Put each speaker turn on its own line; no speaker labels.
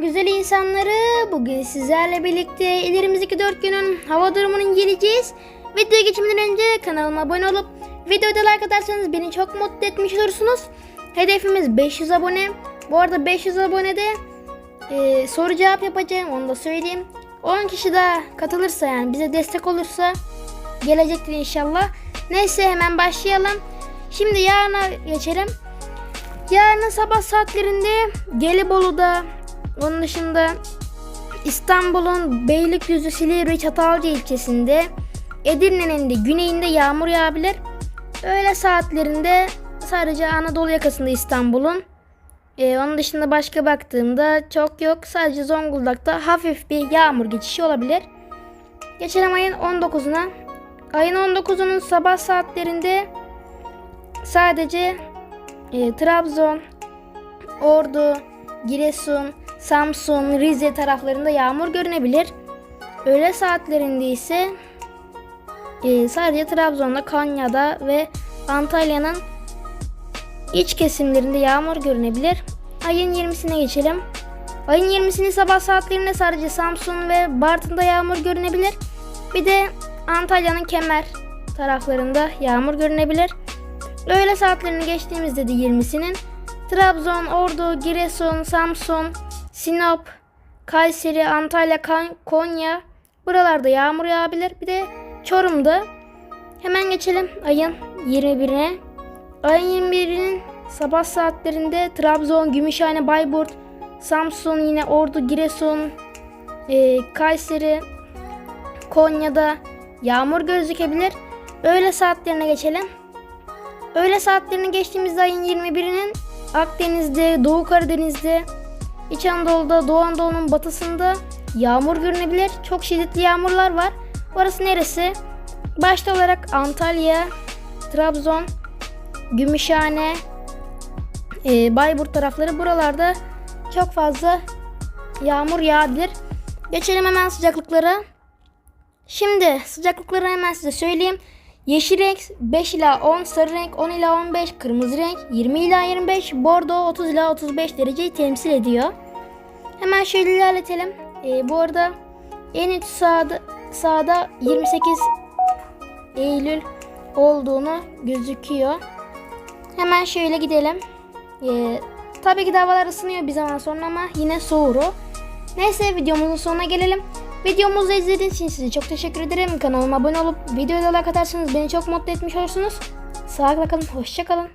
Güzel insanları. Bugün sizlerle birlikte ilerimizdeki 4 günün hava durumunu inceleyeceğiz. Videoya geçmeden önce kanalıma abone olup videoda like atarsanız beni çok mutlu etmiş olursunuz. Hedefimiz 500 abone. Bu arada 500 abonede e, soru cevap yapacağım onu da söyleyeyim. 10 kişi daha katılırsa yani bize destek olursa gelecektir inşallah. Neyse hemen başlayalım. Şimdi yarına geçelim. Yarın sabah saatlerinde Gelibolu'da, onun dışında İstanbul'un Beylikdüzü, Silivri, Çatalca ilçesinde, Edirne'nin de güneyinde yağmur yağabilir. Öğle saatlerinde sadece Anadolu yakasında İstanbul'un. Ee, onun dışında başka baktığımda çok yok. Sadece Zonguldak'ta hafif bir yağmur geçişi olabilir. Geçelim ayın 19'una. Ayın 19'unun sabah saatlerinde sadece e, Trabzon, Ordu, Giresun, Samsun, Rize taraflarında yağmur görünebilir. Öğle saatlerinde ise e, sadece Trabzon'da, Konya'da ve Antalya'nın iç kesimlerinde yağmur görünebilir. Ayın 20'sine geçelim. Ayın 20'sini sabah saatlerinde sadece Samsun ve Bartın'da yağmur görünebilir. Bir de Antalya'nın Kemer taraflarında yağmur görünebilir. Öğle saatlerini geçtiğimizde de 20'sinin Trabzon, Ordu, Giresun, Samsun, Sinop, Kayseri, Antalya, Konya buralarda yağmur yağabilir. Bir de Çorum'da. Hemen geçelim ayın 21'ine. Ayın 21'inin sabah saatlerinde Trabzon, Gümüşhane, Bayburt, Samsun, yine Ordu, Giresun, e, Kayseri, Konya'da yağmur gözükebilir. Öğle saatlerine geçelim. Öğle saatlerini geçtiğimizde ayın 21'inin Akdeniz'de, Doğu Karadeniz'de, İç Anadolu'da, Doğu Anadolu'nun batısında yağmur görünebilir. Çok şiddetli yağmurlar var. Orası neresi? Başta olarak Antalya, Trabzon, Gümüşhane, e, Bayburt tarafları buralarda çok fazla yağmur yağabilir. Geçelim hemen sıcaklıklara. Şimdi sıcaklıkları hemen size söyleyeyim. Yeşil renk 5 ila 10, sarı renk 10 ila 15, kırmızı renk 20 ila 25, bordo 30 ila 35 dereceyi temsil ediyor. Hemen şöyle ilerletelim. Ee, bu arada en üst sağda, sağda 28 Eylül olduğunu gözüküyor. Hemen şöyle gidelim. Ee, tabii ki de havalar ısınıyor bir zaman sonra ama yine soğuru. Neyse videomuzun sonuna gelelim. Videomuzu izlediğiniz için size çok teşekkür ederim. Kanalıma abone olup videoya like atarsanız beni çok mutlu etmiş olursunuz. Sağlıkla kalın, hoşça kalın.